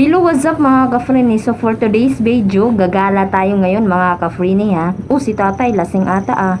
Hello, what's up mga ka-frini? So for today's video, gagala tayo ngayon mga ka-frini ha. O si tatay, lasing ata ah.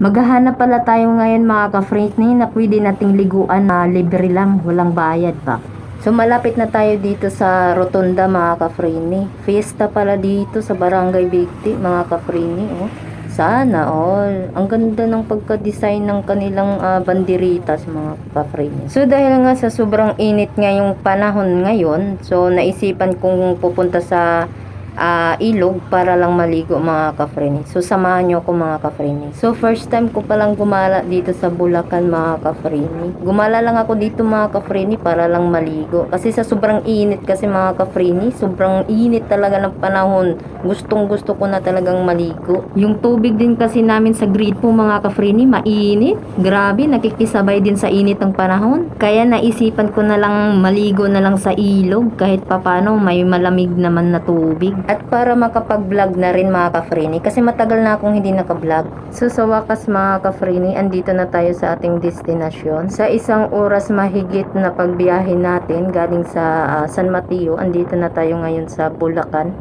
Maghahanap pala tayo ngayon mga ka-frini na pwede nating liguan na libre lang, walang bayad pa. So malapit na tayo dito sa Rotunda mga ka-frini. Fiesta pala dito sa Barangay Bigti mga ka-frini. Oh. Sana all. Ang ganda ng pagka-design ng kanilang ah, banderitas mga ka-frini. So dahil nga sa sobrang init ngayong panahon ngayon, so naisipan kong pupunta sa ah, ilog para lang maligo mga ka-frini. So samahan nyo ako mga ka-frini. So first time ko palang gumala dito sa Bulacan mga ka-frini. Gumala lang ako dito mga ka-frini para lang maligo. Kasi sa sobrang init kasi mga ka-frini, sobrang init talaga ng panahon. Gustong gusto ko na talagang maligo. Yung tubig din kasi namin sa grid po mga ka-frini, mainit. Grabe, nakikisabay din sa init ng panahon. Kaya naisipan ko na lang maligo na lang sa ilog kahit papano may malamig naman na tubig. At para makapag-vlog na rin mga ka-frini kasi matagal na akong hindi naka-vlog. So sa wakas mga ka-frini, andito na tayo sa ating destinasyon. Sa isang oras mahigit na pagbiyahe natin galing sa ah, San Mateo, andito na tayo ngayon sa Bulacan.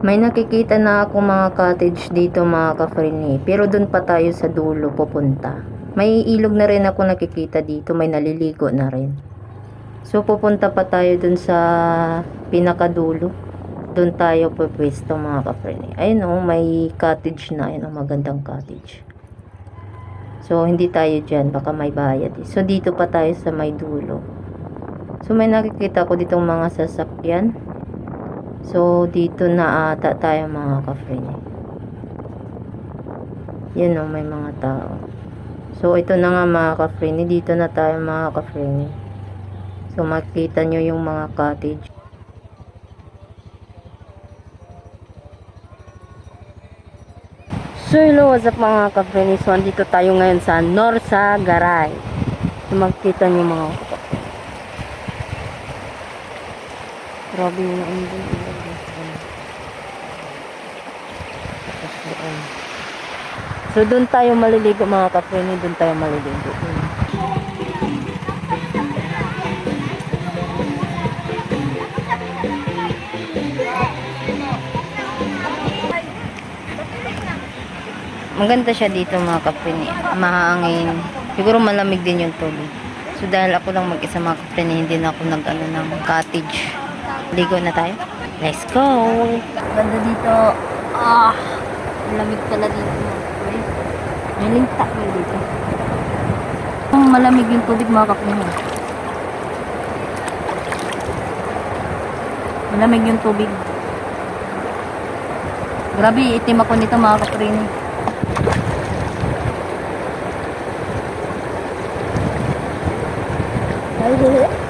May nakikita na ako mga cottage dito mga ka-frini, pero doon pa tayo sa dulo pupunta. May ilog na rin ako nakikita dito, may naliligo na rin. So pupunta pa tayo doon sa pinakadulo. Doon tayo pupwesto mga ka-frini. Ayun oh, may cottage na, ayun oh, magandang cottage. So hindi tayo dyan, baka may bayad. eh. So dito pa tayo sa may dulo. So may nakikita ko ditong mga sasakyan. So, dito na ata tayo mga ka-friend. Yan o, may mga tao. So, ito na nga mga ka-friend. Dito na tayo mga ka-friend. So, makita nyo yung mga cottage. So, hello, what's up mga ka-friend? So, andito tayo ngayon sa Norsa Garay. So, makita nyo mga Grabe yung ano. Tapos doon. So doon tayo maliligo mga kaprini, doon tayo maliligo. Maganda siya dito mga kaprini. Mahangin. Siguro malamig din yung tubig. So dahil ako lang mag-isa mga kaprini, hindi na ako nag-ano ng cottage. Ligo na tayo. Let's go! Ganda dito. Ah! Malamig pala dito. May linta mo dito. Malamig yung tubig mga kapatid. Malamig yung tubig. Grabe, itim ako nito mga 알고 해요?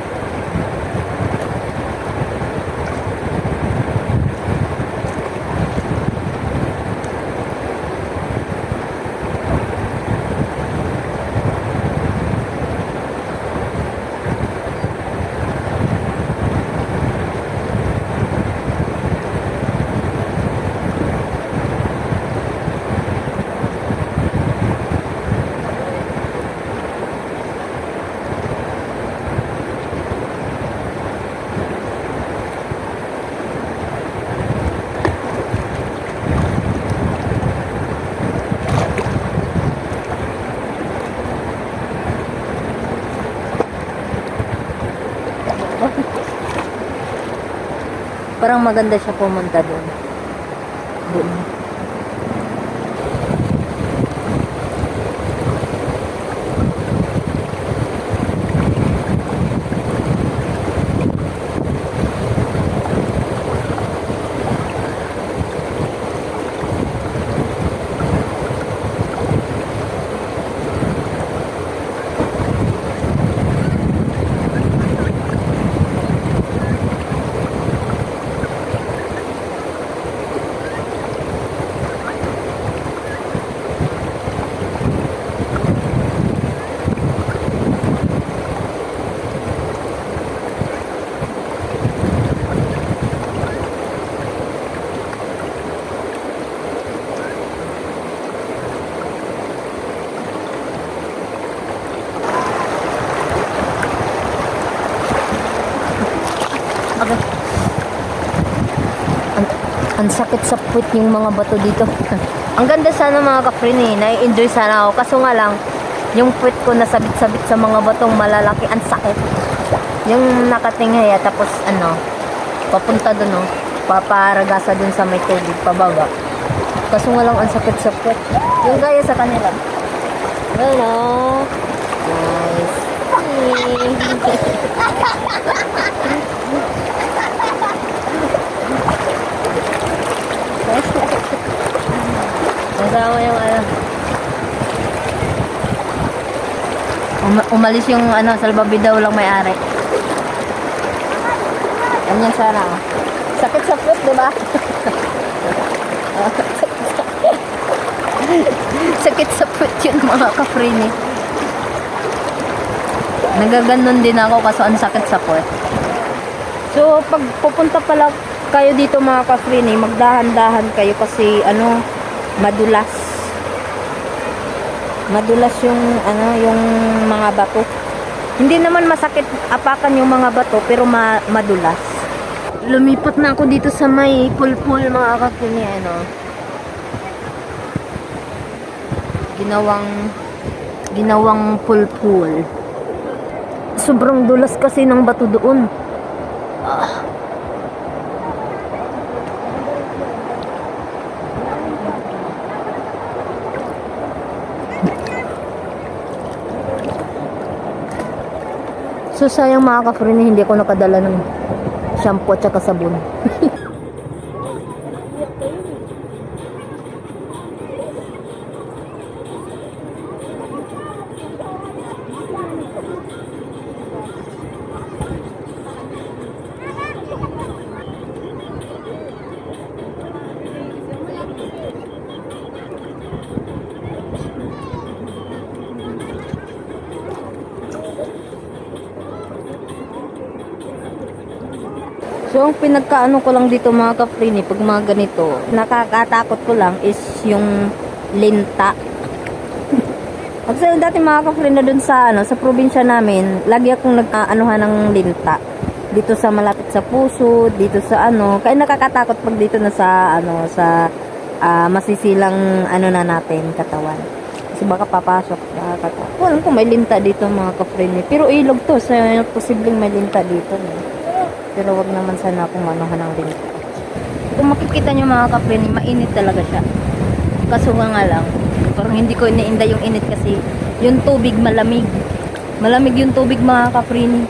Parang maganda siya pumunta doon. Doon. Ang sakit sa puwit yung mga bato dito. Ang ganda sana mga ka-friend eh. Nai-enjoy sana ako. Kaso nga lang, yung puwit ko nasabit-sabit sa mga batong malalaki. Ang sakit. Yung nakatinghaya tapos ano, papunta dun oh. Paparagasa dun sa may tubig, pababa. Kaso nga lang ang sakit sa puwit. Yung gaya sa kanila. Hello. Nice. Kasama yung ano. Uma- umalis yung ano, salbabida walang may-ari. Ganyan sana. oh. Sakit sa foot, di ba? Sakit sa foot yun mga kaprini. Nagaganon din ako kaso ang sakit sa foot. So, pag pupunta pala kayo dito mga kaprini, magdahan-dahan kayo kasi ano, madulas. Madulas yung ano, yung mga bato. Hindi naman masakit apakan yung mga bato pero ma- madulas. Lumipat na ako dito sa may pulpul mga kaprini ano. Ginawang ginawang pulpul. Sobrang dulas kasi ng bato doon. So sayang mga ka-friend, hindi ako nakadala ng shampoo at sabon. So, ang pinagkaano ko lang dito mga kaprini, pag mga ganito, nakakatakot ko lang is yung linta. Kasi dati mga kaprini na dun sa, ano, sa probinsya namin, lagi akong nag-aanuhan ng linta. Dito sa malapit sa puso, dito sa ano, kaya nakakatakot pag dito na sa, ano, sa ah, masisilang, ano na natin, katawan. Kasi baka papasok, nakakatakot. Walang kung may linta dito mga kaprini. Pero ilog to, sa posibleng may linta dito. Eh. Pero wag naman sana akong manuhan ng rin. Kung makikita nyo mga kaprini, mainit talaga siya. Kaso nga lang, parang hindi ko iniinda yung init kasi yung tubig malamig. Malamig yung tubig mga kaprini.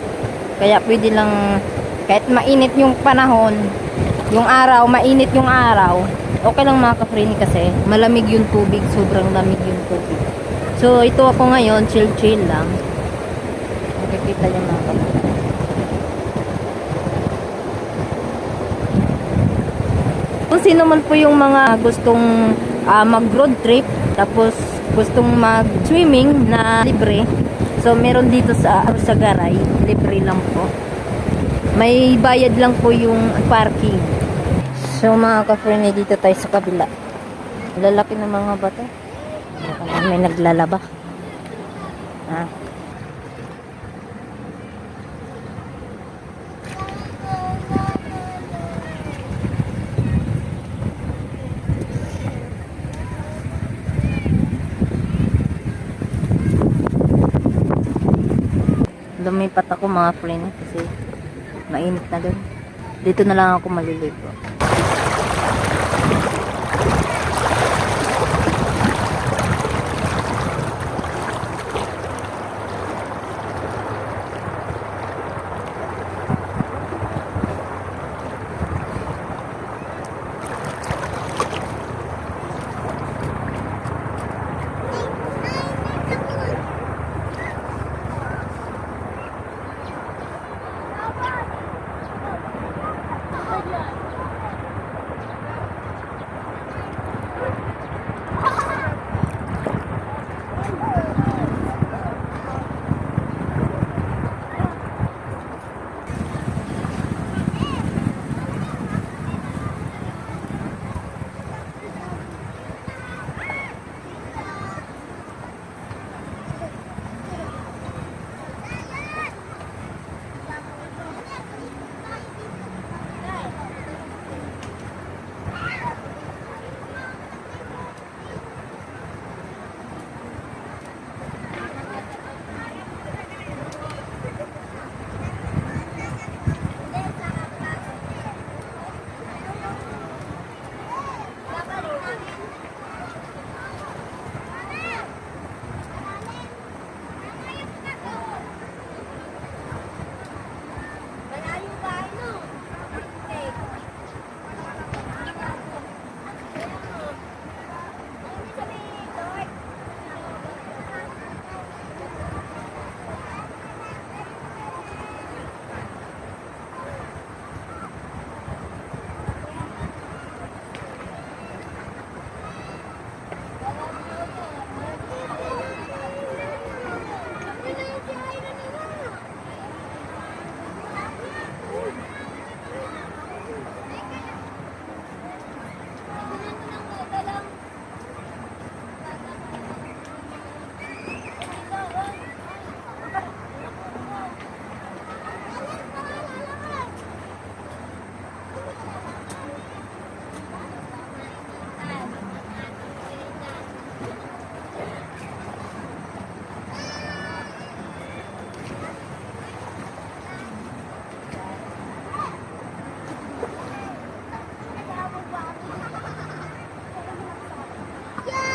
Kaya pwede lang, kahit mainit yung panahon, yung araw, mainit yung araw, okay lang mga kaprini kasi malamig yung tubig, sobrang lamig yung tubig. So ito ako ngayon, chill-chill lang. Makikita nyo mga kaprini. Kung sino man po yung mga gustong ah, mag-road trip, tapos gustong mag-swimming na libre, so meron dito sa Arsagaray, libre lang po. May bayad lang po yung parking. So mga ka-friend, dito tayo sa kabila. Lalaki ng mga bato. May naglalaba. Ah. Lumipat ako mga friend kasi mainit na doon. Dito na lang ako maliligo.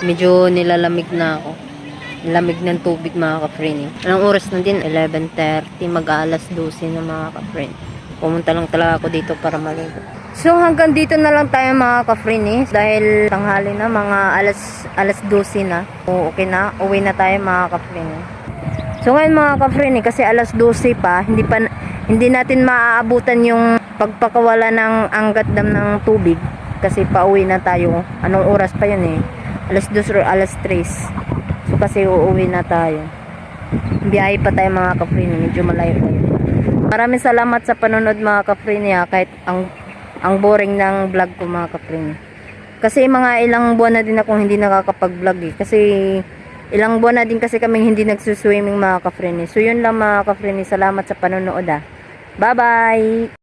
Medyo nilalamig na ako. Lamig ng tubig mga ka-friend. Anong oras na din? 11.30. Mag-aalas 12 na mga ka-friend. Pumunta lang talaga ako dito para maligo. So hanggang dito na lang tayo mga ka-friend eh. Dahil tanghali na mga alas, alas 12 na. O, okay na. Uwi na tayo mga ka-friend eh. So ngayon mga ka-friend eh, kasi alas 12 pa, hindi pa hindi natin maaabutan yung pagpakawala ng anggat dam ng tubig kasi pauwi na tayo. Anong oras pa yun eh? Alas 2 or alas 3. So kasi uuwi na tayo. Biyahe pa tayo mga ka-friend, medyo malayo tayo. Maraming salamat sa panonood mga ka-friend ha, kahit ang ang boring ng vlog ko mga ka-friend. Kasi mga ilang buwan na din akong hindi nakakapag-vlog eh. Kasi ilang buwan na din kasi kaming hindi nagsuswimming mga ka-friend. So yun lang mga ka-friend. Salamat sa panonood ah. Bye-bye!